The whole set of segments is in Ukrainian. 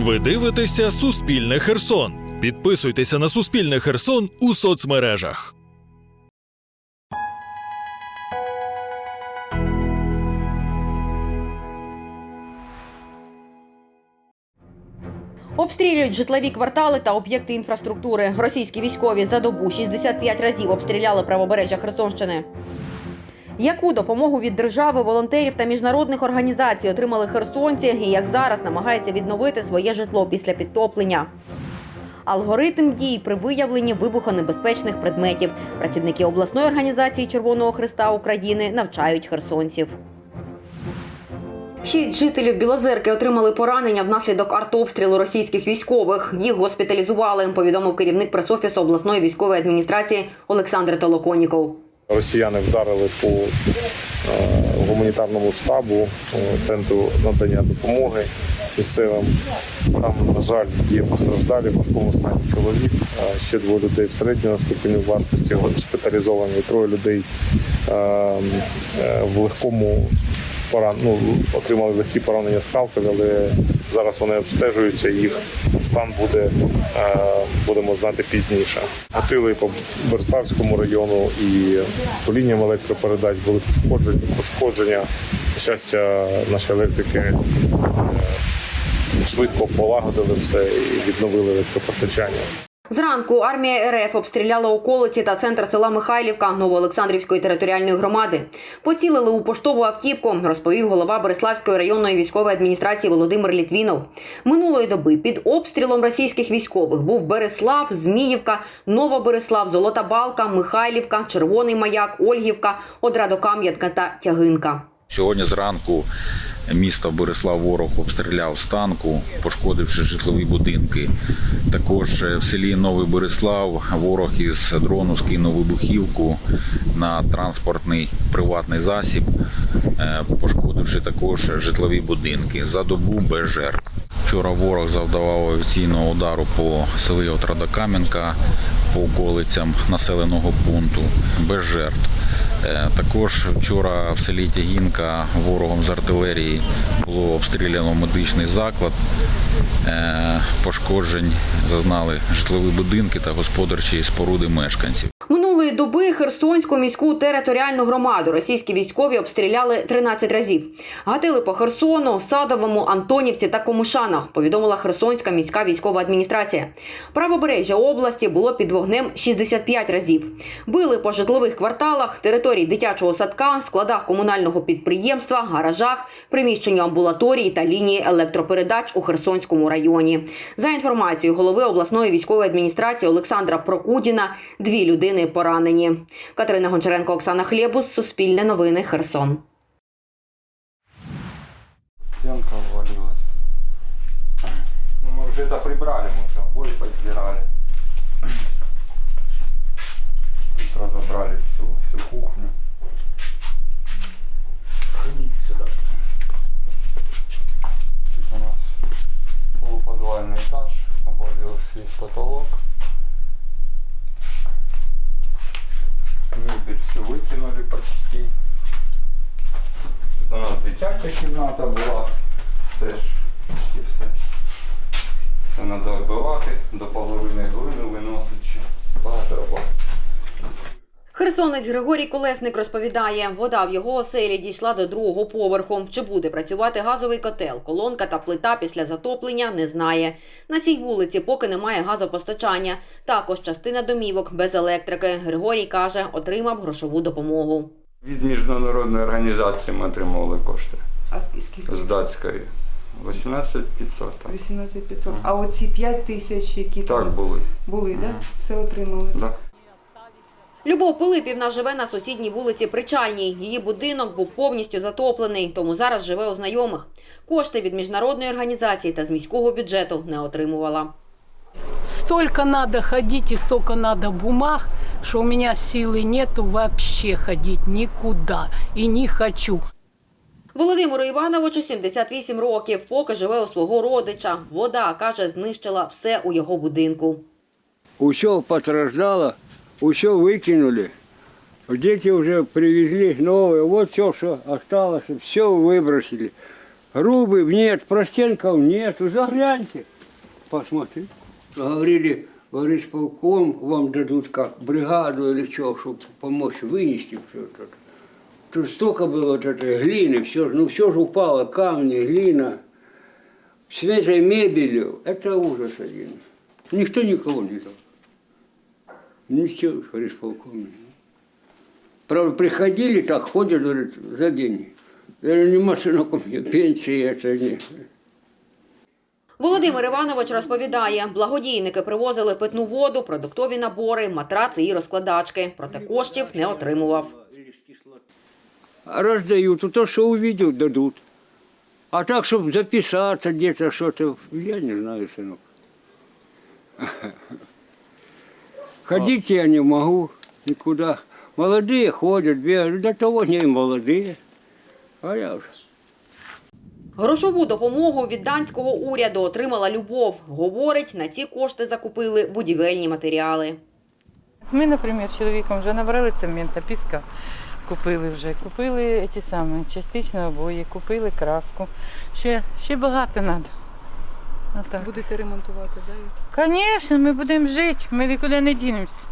Ви дивитеся Суспільне Херсон. Підписуйтеся на Суспільне Херсон у соцмережах. Обстрілюють житлові квартали та об'єкти інфраструктури. Російські військові за добу 65 разів обстріляли правобережжя Херсонщини. Яку допомогу від держави, волонтерів та міжнародних організацій отримали херсонці і як зараз намагаються відновити своє житло після підтоплення? Алгоритм дій при виявленні вибухонебезпечних предметів. Працівники обласної організації Червоного Христа України навчають херсонців. Шість жителів Білозерки отримали поранення внаслідок артобстрілу російських військових. Їх госпіталізували, повідомив керівник пресофісу обласної військової адміністрації Олександр Толоконіков. Росіяни вдарили по е, гуманітарному штабу, е, центру надання допомоги місцевим. Там, на жаль, є постраждалі в важкому стані чоловік. Ще двоє людей в середньому ступені важкості госпіталізовані, троє людей е, е, в легкому поран... ну, отримали легкі поранення скалками, але зараз вони обстежуються. Їх стан буде е, будемо знати пізніше. Гатили по Берславському району і по лініям електропередач були пошкоджені. Пошкодження. На щастя, наші електрики е, швидко полагодили все і відновили електропостачання. Зранку армія РФ обстріляла околиці та центр села Михайлівка Новоолександрівської територіальної громади. Поцілили у поштову автівку, розповів голова Береславської районної військової адміністрації Володимир Літвінов. Минулої доби під обстрілом російських військових був Береслав, Зміївка, Нова Береслав, Золота Балка, Михайлівка, Червоний Маяк, Ольгівка, Одрадокам'янка та Тягинка. Сьогодні зранку місто Борислав ворог обстріляв з танку, пошкодивши житлові будинки. Також в селі Новий Борислав ворог із дрону скинув вибухівку на транспортний приватний засіб, е, пошкодивши також житлові будинки. За добу без жертв. Вчора ворог завдавав авіаційного удару по селі Отрадокам'янка, по околицям населеного пункту без жертв. Е, Також вчора в селі Тягінка ворогом з артилерії було обстріляно медичний заклад. Е, Пошкоджень зазнали житлові будинки та господарчі споруди мешканців. Минулої доби Херсонську міську територіальну громаду російські військові обстріляли 13 разів. Гатили по Херсону, Садовому, Антонівці та Комушанах, повідомила Херсонська міська військова адміністрація. Правобережжя області було під вогнем 65 разів. Били по житлових кварталах, території дитячого садка, складах комунального підприємства, гаражах, приміщенню амбулаторії та лінії електропередач у Херсонському районі. За інформацією голови обласної військової адміністрації Олександра Прокудіна, дві людини поранені Катерина Гончаренко, Оксана Хлєбус, Суспільне новини, Херсон. Стенка ввалилась. Ну, мы уже это прибрали, мы уже обои подбирали. Тут разобрали всю, всю кухню. Ходите сюда. Кімната була. Теж почти все. Все треба вбивати, до половини глини виносить. Багато роботи. Херсонець Григорій Колесник розповідає, вода в його оселі дійшла до другого поверху. Чи буде працювати газовий котел, колонка та плита після затоплення, не знає. На цій вулиці поки немає газопостачання. Також частина домівок без електрики. Григорій каже, отримав грошову допомогу. Від міжнародної організації ми отримували кошти А ск- скільки? з датської. 18 500. так. 18 500. А оці 5 тисяч, які Так там були. були, да? все отримали. Да. Любов Пилипівна живе на сусідній вулиці Причальній. Її будинок був повністю затоплений, тому зараз живе у знайомих. Кошти від міжнародної організації та з міського бюджету не отримувала. Столько надо ходить и столько надо бумаг, что у меня силы нету вообще ходить никуда и не хочу. Володимиру Івановичу 78 років, поки живе у свого родича. Вода, каже, знищила все у його будинку. Все постраждало, все выкинули. Дети уже привезли новые. Вот все, что осталось, все выбросили. Грубый нет, простенков нету. Загляньте, посмотрите. Говорили, говорит, полком вам дадут как бригаду или что, чтобы помочь вынести все это. Тут столько было вот этой глины, все, ну все же упало, камни, глина, с этой мебелью. Это ужас один. Никто никого не дал. Ничего, говорит, полковник. Правда, приходили, так ходят, говорит, за деньги. Я говорю, нема сынок у меня, пенсии это не. Володимир Іванович розповідає, благодійники привозили питну воду, продуктові набори, матраци і розкладачки. Проте коштів не отримував. А раздают, то, что увидел, дадут. А так, чтобы записаться где-то что-то, я не знаю, сынок. Ходить я не могу никуда. Молодые ходят, бегают, до того не молодые. А я уже. Грошову допомогу від данського уряду отримала Любов. Говорить, на ці кошти закупили будівельні матеріали. Ми, наприклад, з чоловіком вже набрали цемента, піска купили вже. Купили ті самі частично обої, купили краску. Ще, ще багато треба. Будете ремонтувати, так? Звісно, ми будемо жити, ми нікуди не дінемося.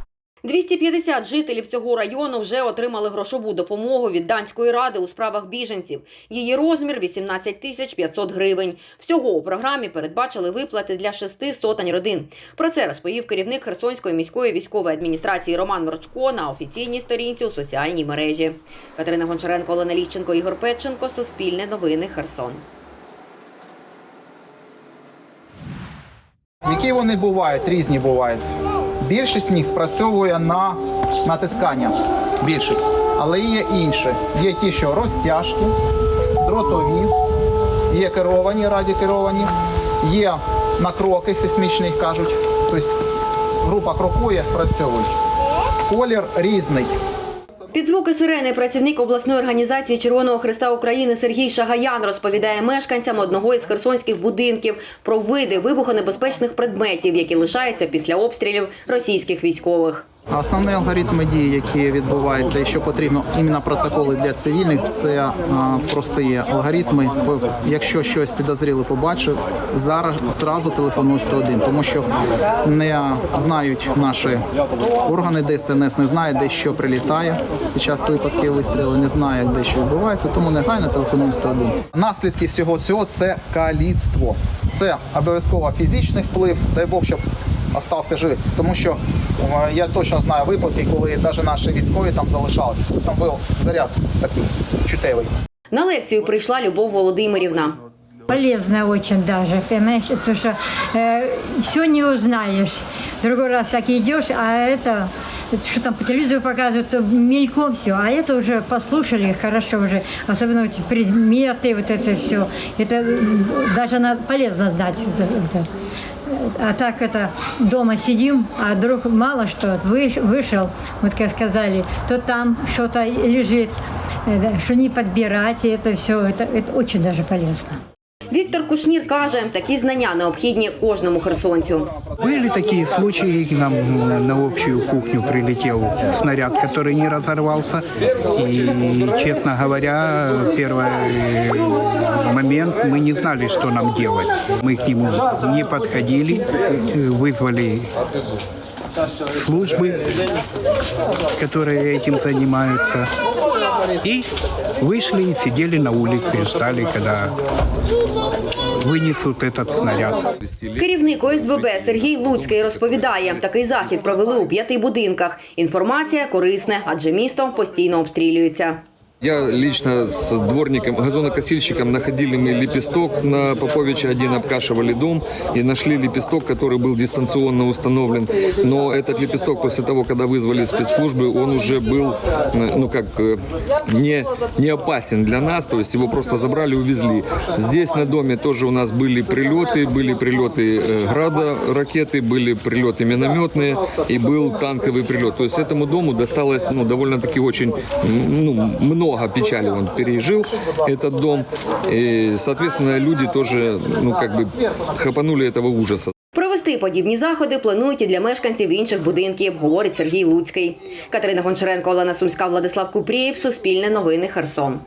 250 жителів цього району вже отримали грошову допомогу від данської ради у справах біженців. Її розмір 18 тисяч 500 гривень. Всього у програмі передбачили виплати для шести сотень родин. Про це розповів керівник Херсонської міської військової адміністрації Роман Морчко на офіційній сторінці у соціальній мережі. Катерина Гончаренко, Олена Ліщенко, Ігор Петченко. Суспільне новини. Херсон. Які вони бувають, різні бувають. Більшість з них спрацьовує на натискання. Більшість. Але є інші. Є ті, що розтяжки, дротові, є керовані, радіокеровані, є накроки сейсмічні, їх кажуть. Тобто група крокує, спрацьовують. Колір різний. Під звуки сирени працівник обласної організації Червоного Христа України Сергій Шагаян розповідає мешканцям одного із херсонських будинків про види вибухонебезпечних предметів, які лишаються після обстрілів російських військових. А Основні алгоритми дії, які відбуваються, і що потрібно іменно протоколи для цивільних, це а, просто є алгоритми. Якщо щось підозріле побачив, зараз зразу телефонуй 101, тому що не знають наші органи ДСНС, не знають, де що прилітає під час випадків вистрілу, не знають, де що відбувається, тому негайно телефонуй 101. Наслідки всього цього це каліцтво. Це обов'язково фізичний вплив, дай Бог, щоб остався живий. Тому що е, я точно знаю випадки, коли навіть наші військові там залишались. Там був заряд такий чутевий. На лекцію прийшла Любов Володимирівна. Полезно очень даже, понимаешь, потому что все не узнаешь. Другой раз так идешь, а это, что там по телевизору показывают, то мельком все, а это уже послушали хорошо уже, особенно эти предметы, вот это все. Это м, даже надо, полезно знать. вот это. А так это дома сидим, а вдруг мало что выш- вышел, вот как сказали, то там что-то лежит, э, да, что не подбирать, и это все, это, это очень даже полезно. Віктор Кушнір каже, такі знання необхідні кожному херсонцю. Были такие случаи, к нам на общую кухню прилетел снаряд, который не разорвался. И, честно говоря, первый момент мы не знали, что нам делать. Мы к нему не подходили, вызвали службы, которые этим занимаются. И вышли, и сидели на улице, и ждали, когда вынесут этот снаряд. Керівник ОСББ Сергій Луцький розповідає, такий захід провели у п'яти будинках. Інформація корисна, адже місто постійно обстрілюється. Я лично с дворником, газонокосильщиком находили мы лепесток на Поповича один, обкашивали дом и нашли лепесток, который был дистанционно установлен. Но этот лепесток после того, когда вызвали спецслужбы, он уже был, э, ну как, э, не, не опасен для нас, то есть его просто забрали, увезли. Здесь на доме тоже у нас были прилеты, были прилеты э, града, ракеты, были прилеты минометные и был танковый прилет. То есть этому дому досталось ну, довольно-таки очень ну, много печали он пережил, этот дом. И, соответственно, люди тоже ну, как бы хапанули этого ужаса. Провести подібні заходи планують і для мешканців інших будинків, говорить Сергій Луцький. Катерина Гончаренко, Олена Сумська, Владислав Купрієв, Суспільне новини, Херсон.